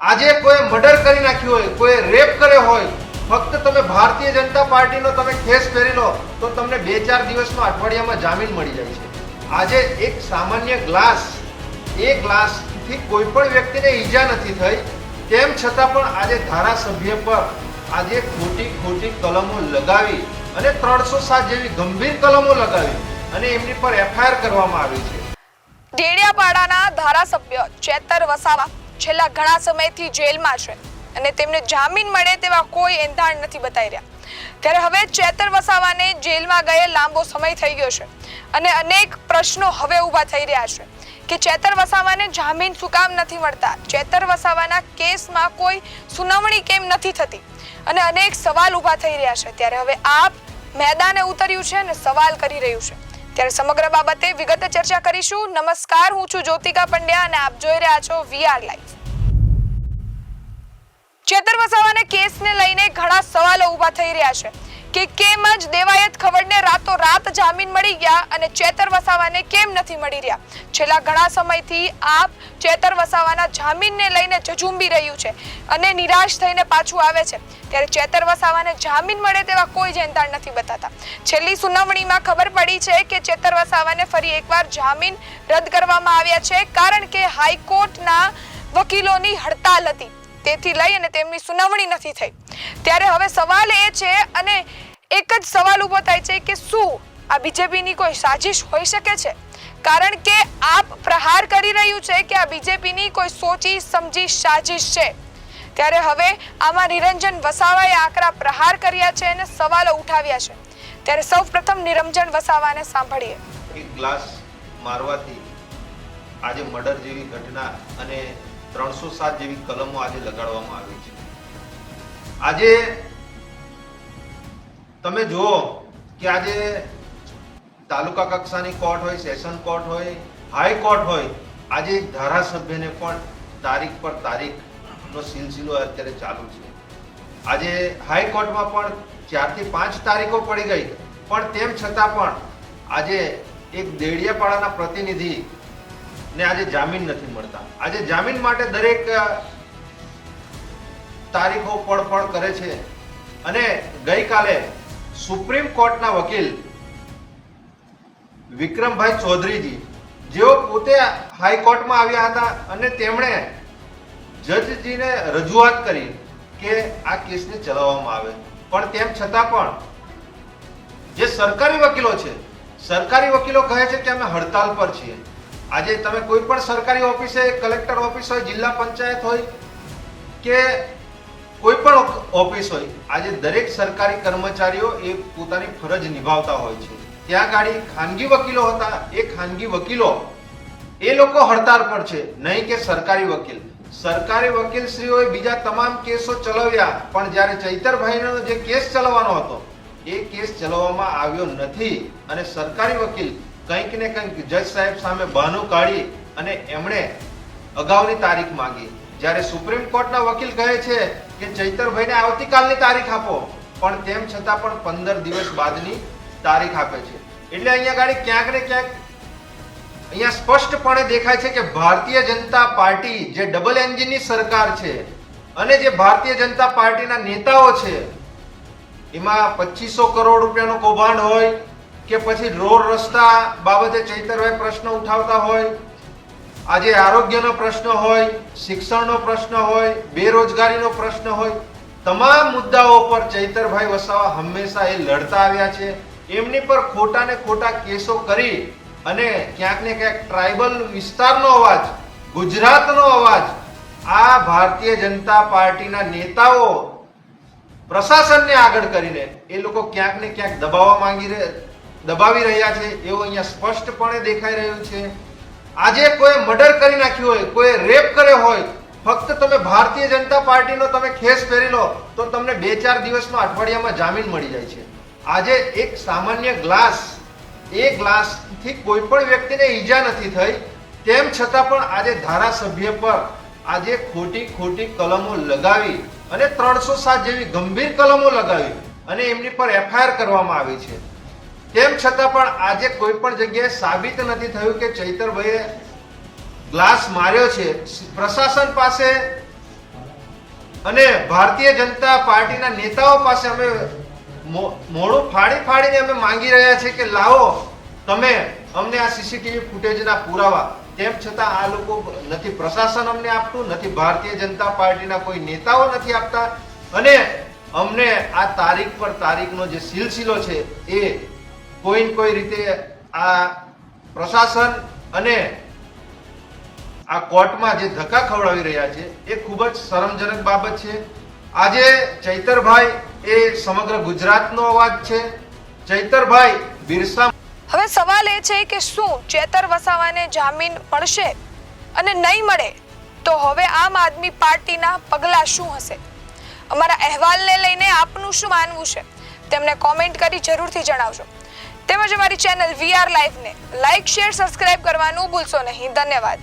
આજે કોઈ મર્ડર કરી નાખ્યું હોય, કોઈ રેપ કર્યો હોય, ફક્ત તમે ભારતીય જનતા પાર્ટીનો તમે કેસ પહેરી લો, તો તમને બે ચાર દિવસમાં અઠવાડિયામાં જામીન મળી જાય છે. આજે એક સામાન્ય ગ્લાસ, એ ગ્લાસથી કોઈ પણ વ્યક્તિને ઈજા નથી થઈ, તેમ છતાં પણ આજે ધારાસભ્ય પર આજે ખોટી ખોટી કલમો લગાવી અને ત્રણસો સાત જેવી ગંભીર કલમો લગાવી અને એમની પર એફઆઈઆર કરવામાં આવી છે. ટેડિયાપાડાના ધારાસભ્ય ચેતર વસાવા છેલ્લા ઘણા સમયથી જેલમાં છે અને તેમને જામીન મળે તેવા કોઈ એંધાણ નથી બતાવી રહ્યા. ત્યારે હવે ચેતર વસાવાને જેલમાં ગયે લાંબો સમય થઈ ગયો છે અને અનેક પ્રશ્નો હવે ઊભા થઈ રહ્યા છે કે ચેતર વસાવાને જામીન શું કામ નથી મળતા? ચેતર વસાવાના કેસમાં કોઈ સુનાવણી કેમ નથી થતી? અને અનેક સવાલ ઊભા થઈ રહ્યા છે. ત્યારે હવે આપ મેદાને ઉતર્યું છે અને સવાલ કરી રહ્યું છે. ત્યારે સમગ્ર બાબતે વિગત ચર્ચા કરીશું. નમસ્કાર, હું છું જ્યોતિકા પંડ્યા અને આપ જોઈ રહ્યા છો વીઆર લાઈવ ચેતર વસાવાના કેસને લઈને ઘણા સવાલો ઊભા થઈ રહ્યા છે કે કેમ જ દેવાયત રાતો રાત જામીન મળી ગયા અને ચેતર વસાવાને કેમ નથી મળી રહ્યા? છેલ્લા ઘણા સમયથી આપ ચેતર વસાવાના જામીનને લઈને જજુંબી રહ્યું છે અને નિરાશ થઈને પાછું આવે છે. ત્યારે ચેતર વસાવાને જામીન મળે તેવા કોઈ જ નથી બતાતા. છેલ્લી સુનાવણીમાં ખબર પડી છે કે ચેતર વસાવાને ફરી એકવાર જામીન રદ કરવામાં આવ્યા છે કારણ કે હાઈકોર્ટના વકીલોની હડતાલ હતી. તેથી લઈ અને તેમની સુનાવણી નથી થઈ. ત્યારે હવે સવાલ એ છે અને એક જ સવાલ ઊભો થાય છે કે શું આ બીજેપીની કોઈ સાજિશ હોઈ શકે છે? કારણ કે આપ પ્રહાર કરી રહ્યું છે કે આ બીજેપીની કોઈ સોચી, સમજી, સાજિશ છે. ત્યારે હવે આમાં નિરંજન વસાવાએ આકરા પ્રહાર કર્યા છે અને સવાલો ઉઠાવ્યા છે. ત્યારે સૌ પ્રથમ નિરંજન વસાવાને સાંભળીએ. એક ગ્લાસ મારવાથી આજે મર્ડર જેવી ઘટના અને ત્રણસો સાત જેવી કલમો આજે લગાડવામાં આવી છે. આજે તમે જુઓ કે આજે તાલુકા કક્ષાની કોર્ટ હોય સેશન કોર્ટ હોય હાઈ કોર્ટ હોય, આજે ધારાસભ્યને પણ તારીખ પર તારીખનો સિલસિલો અત્યારે ચાલુ છે. આજે હાઈકોર્ટમાં પણ ચારથી પાંચ તારીખો પડી ગઈ, પણ તેમ છતાં પણ આજે એક દેડિયાપાડાના પ્રતિનિધિ ને આજે જામીન નથી મળતા. આજે જામીન માટે દરેક તારીખો પડફળ કરે છે. અને ગઈકાલે સુપ્રીમ કોર્ટના વકીલ વિક્રમભાઈ ચૌધરીજી, જેઓ પોતે હાઈકોર્ટમાં આવ્યા હતા અને તેમણે જજજીને રજૂઆત કરી કે આ કેસને ચલાવવામાં આવે. પણ તેમ છતાં પણ જે સરકારી વકીલો છે, સરકારી વકીલો કહે છે કે અમે હડતાલ પર છીએ. આજે તમે કોઈ પણ સરકારી ઓફિસે, કલેક્ટર ઓફિસ હોય, જિલ્લા પંચાયત હોય કે કોઈ પણ ઓફિસ હોય, આજે દરેક સરકારી કર્મચારીઓ એ પોતાની ફરજ નિભાવતા હોય છે. ત્યાં ગાડી ખાનગી વકીલો હતા, એ ખાનગી વકીલો, એ લોકો હડતાળ પર છે, નહીં કે સરકારી વકીલ. સરકારી વકીલશ્રીઓએ બીજા તમામ કેસો ચલાવ્યા, પણ જ્યારે ચૈતરભાઈનો જે કેસ ચલાવવાનો હતો, એ કેસ ચલાવવામાં આવ્યો નથી. અને સરકારી વકીલ કંઈક ને કંઈક જજ સાહેબ સામે બહાનું કાઢી અને એમણે અગાઉની તારીખ માંગી. જ્યારે સુપ્રીમ કોર્ટના વકીલ કહે છે કે ચૈતરભાઈને આવતીકાલની તારીખ આપો, પણ તેમ છતાં પણ પંદર દિવસ બાદની તારીખ આપે છે. એટલે અહીંયા ગાડી ક્યાંક ને ક્યાંક અહીંયા સ્પષ્ટપણે દેખાય છે કે ભારતીય જનતા પાર્ટી જે ડબલ એન્જિનની સરકાર છે અને જે ભારતીય જનતા પાર્ટીના નેતાઓ છે, એમાં પચીસો કરોડ રૂપિયાનું કૌભાંડ હોય કે પછી રોડ રસ્તા બાબતે ચૈતરભાઈ પ્રશ્ન ઉઠાવતા હોય, આજે આરોગ્યનો પ્રશ્ન હોય, શિક્ષણનો પ્રશ્ન હોય, બેરોજગારીનો પ્રશ્ન હોય, તમામ મુદ્દાઓ પર ચૈતરભાઈ વસાવા હંમેશા એ લડતા આવ્યા છે. એમની પર ખોટા ને ખોટા કેસો કરી અને ક્યાંક ને ક્યાંક ટ્રાઇબલ વિસ્તારનો અવાજ, ગુજરાતનો અવાજ, આ ભારતીય જનતા પાર્ટીના નેતાઓ પ્રશાસનને આગળ કરીને એ લોકો ક્યાંક ને ક્યાંક દબાવવા માંગી દબાવી રહ્યા છે, એવું અહીંયા સ્પષ્ટપણે દેખાઈ રહ્યું છે. આજે કોઈ મર્ડર કરી નાખ્યું હોય, કોઈ રેપ કર્યો હોય, ફક્ત તમે ભારતીય જનતા પાર્ટીનો તમે ખેસ પહેરી લો, તો તમને બે ચાર દિવસમાં અઠવાડિયામાં જામીન મળી જાય છે. આજે એક સામાન્ય ગ્લાસ, એ ગ્લાસથી કોઈ પણ વ્યક્તિને ઈજા નથી થઈ. તેમ છતાં પણ આજે ધારાસભ્ય પર આજે ખોટી ખોટી કલમો લગાવી અને ત્રણસો સાત જેવી ગંભીર કલમો લગાવી અને એમની પર એફઆઈઆર કરવામાં આવી છે. તેમ છતાં પણ આજે કોઈ પણ જગ્યાએ સાબિત નથી થયું કે ચૈતરભાઈએ ગ્લાસ માર્યો છે. પ્રશાસન પાસે અને ભારતીય જનતા પાર્ટીના નેતાઓ પાસે અમે મો- મોઢું ફાડી ફાડીને અમે માંગી રહ્યા છે કે લાવો, તમે અમને આ સીસીટીવી ફૂટેજના પુરાવા. તેમ છતાં આ લોકો નથી પ્રશાસન અમને આપતું, નથી ભારતીય જનતા પાર્ટીના કોઈ નેતાઓ નથી આપતા. અને અમને આ તારીખ પર તારીખનો જે સિલસિલો છે એ કોઈ ને કોઈ રીતે આ પ્રશાસન અને આ કોર્ટમાં જે ધક્કા ખવડાવી રહ્યા છે એ ખૂબ જ શરમજનક બાબત છે. આજે ચૈતરભાઈ એ સમગ્ર ગુજરાતનો અવાજ છે. ચૈતરભાઈ બિરસા હવે સવાલ એ છે કે શું ચેતર વસાવાને જામીન મળશે અને નહીં મળે તો હવે આમ આદમી પાર્ટીના પગલાં શું હશે? અમારા અહેવાલને લઈને આપનું શું માનવું છે? તેમને કોમેન્ટ કરી જરૂરથી જણાવજો. તેમજ અમારી ચેનલ વીઆર લાઈવને લાઈક શેર સબસ્ક્રાઇબ કરવાનું ભૂલશો નહીં. ધન્યવાદ.